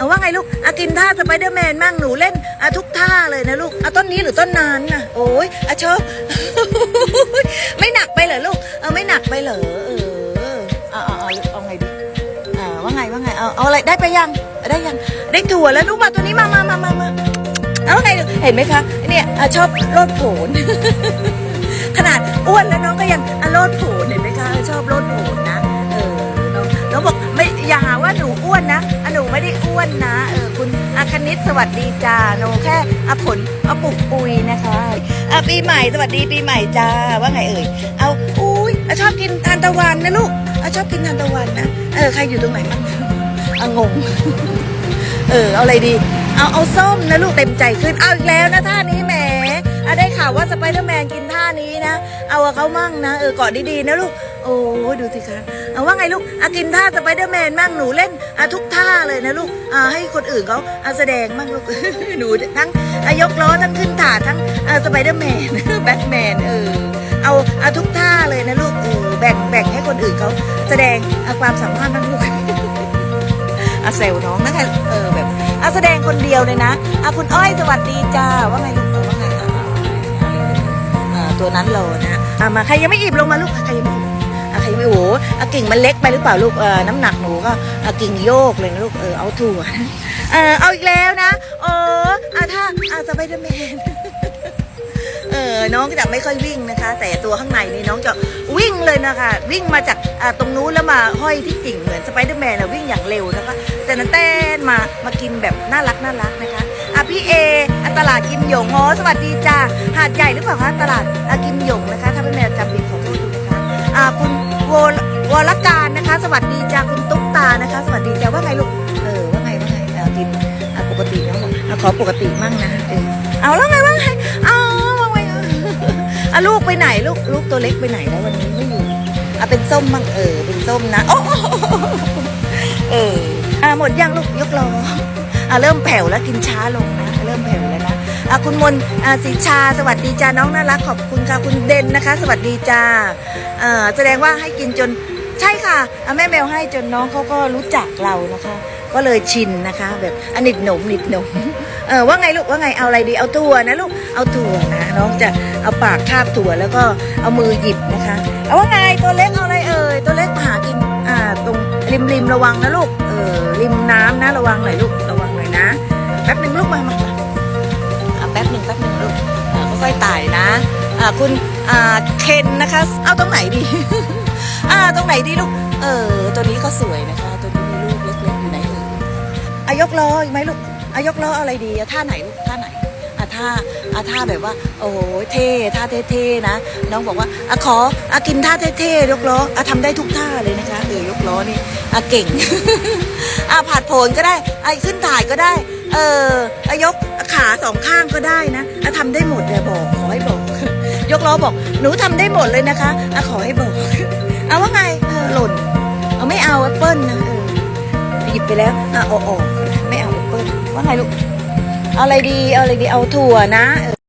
เอาว่าไงลูกอากินท่าสไปเดอร์แมนมั่งหนูเล่นอะทุกท่าเลยนะลูกอาต้นนี้หรือต้นนั้นน่ะ โอ้ยอะชอบไม่หนักไปเหรอลูกเออไม่หนักไปเหรอเออเอาเอาเอาเอาไงดีอ่าว่าไงว่าไงเอาเอาอะไรได้ไปยังได้ยังได้ถั่วแล้วลูกมาตัวนี้มามามามามาเอาไงลูกเห็นไหมคะเนี่ยอะชอบโลดโผนขนาดอ้วนแล้วน้องก็ยังอะโลดโผนเห็นไหมคะชอบโลดโผนนะ วนนะเออคุณอาคณิตสวัสดีจ้าหนูแค่อะผลอะปุกปุยนะคะอะปีใหม่สวัสดีปีใหม่จ้าว่าไงเอ่ยเอาอุ้ยอะชอบกินทานตะวันนะลูกอะชอบกินทานตะวันนะเออใครอยู่ตรงไหนบ้างอะงงเออเอาอะไรดี เอาเอาส้มนะลูกเต็มใจขึ้นเอาอีกแล้วนะท่านี้แหมอะได้ข่าวว่าสไปเดอร์แมนกินท่านี้นะ เอาเขามั่งนะเออเกาะดีๆนะลูก โอ้ดูสิคะเอาว่าไงลูกอะกินท่าสไปเดอร์แมนมั่งหนูเล่นอะทุกท่าเลยนะลูกอาให้คนอื่นเขาอะแสดงมั่งลูก หนูทั้งยกล้อทั้งขึ้นถาดทั้งสไปเดอร์แมนแบทแมนเออเอาอะทุกท่าเลยนะลูกเออแบ่งแบ่งให้คนอื่นเขาแสดงอะความสามารถบ้างลูกอาเซลน้องนะคะเออแบบอาแสดงคนเดียวเลยนะอาคุณอ้อยสวัสดีจ้าว่าไงลูกเออว่าไงอ่าตัวนั้นโลนะอ่ามาใครยังไม่อิ่มลงมาลูกใครยังไม่อิ่ม อะโอ้โหอะกิ่งมันเล็กไปหรือเปล่าลูกเออน้ำหนักหนูก็อะกิ่งโยกเลยนะลูกเออเอาถั่วนะเออเอาอีกแล้วนะโอ้อาถ้าอาสไปเดอร์แมนเออน้องจะไม่ค่อยวิ่งนะคะ แต่ตัวข้างในนี่น้องจะวิ่งเลยนะคะ วิ่งมาจากตรงนู้นแล้วมาห้อยที่กิ่งเหมือนสไปเดอร์แมนอะวิ่งอย่างเร็วนะคะแต่นั้นเต้นมามากินแบบน่ารักน่ารักนะคะอะพี่เออตลาดกิมหยงอ๋อสวัสดีจ้าหาดใหญ่หรือเปล่าคะตลาดอะกิมหยงนะคะ ถ้าเป็นแมวจำผิดขอโทษด้วยนะคะอ่าคุณ วรวรการนะคะ สวัสดีจ้าคุณตุ๊กตานะคะ สวัสดีจ้าว่าไงลูกเออว่าไงว่าไงเอากินปกติน้องบอกอะขอปกติมั่งนะเออเอาแล้วไงว่าไงเอาว่าไงอะลูกไปไหนลูกลูกตัวเล็กไปไหนแล้ววันนี้ไม่อยู่อะเป็นส้มบ้างเออเป็นส้มนะโอ้เอออะหมดยังลูกยกล้ออะเริ่มแผ่วแล้วกินช้าลงนะเริ่มแผ่วแล้วนะ อะคุณมนต์อะสีชา สวัสดีจ้าน้องน่ารักขอบคุณค่ะคุณเด่นนะคะ สวัสดีจ้าแสดงว่าให้กินจนใช่ค่ะแม่แมวให้จนน้องเขาก็รู้จักเรานะคะ ก็เลยชินนะคะ แบบอันนิดหนมนิดหนมเออว่าไงลูกว่าไงเอาอะไรดีเอาถั่วนะลูกเอาถั่วนะน้องจะเอาปากคาบถั่วแล้วก็เอามือหยิบนะคะ เอาว่าไงตัวเล็กเอาอะไรเอ่ยตัวเล็กหากินอ่าตรงริมริมระวังนะลูกเออริมน้ำนะระวังหน่อยลูกระวังหน่อยนะแป๊บหนึ่งลูกมามา อ่ายนะอ่าคุณเคนนะคะ เอาตรงไหนดีอ่าตรงไหนดีลูก เออ ตัวนี้ก็สวยนะคะ ตัวนี้มีลูกเล็กๆอยู่ไหนเอ่ยอายกล้ออีกไหมลูกอายกล้ออะไรดีท่าไหนลูกท่าไหนอะท่าอะท่าแบบว่า โอ้โหเท่ท่าเท่ๆนะ น้องบอกว่าอะขออะกินท่าเท่ๆยกล้ออะทำได้ทุกท่าเลยนะคะเออยกล้อนี่อะเก่งอะผัดโผนก็ได้อะขึ้นถ่ายก็ได้ เอออะยก ขาสองข้างก็ได้นะอะทำได้หมดเลยบอกขอให้บอก ยกล้อบอก หนูทำได้หมดเลยนะคะอะขอให้บอก เอาว่าไงเออหล่น เอาไม่เอาแอปเปิ้ลนะเออหยิบไปแล้วอะออกไม่เอาแอปเปิ้ลว่าไงลูกเอาอะไรดีเอาอะไรดีเอาถั่วนะ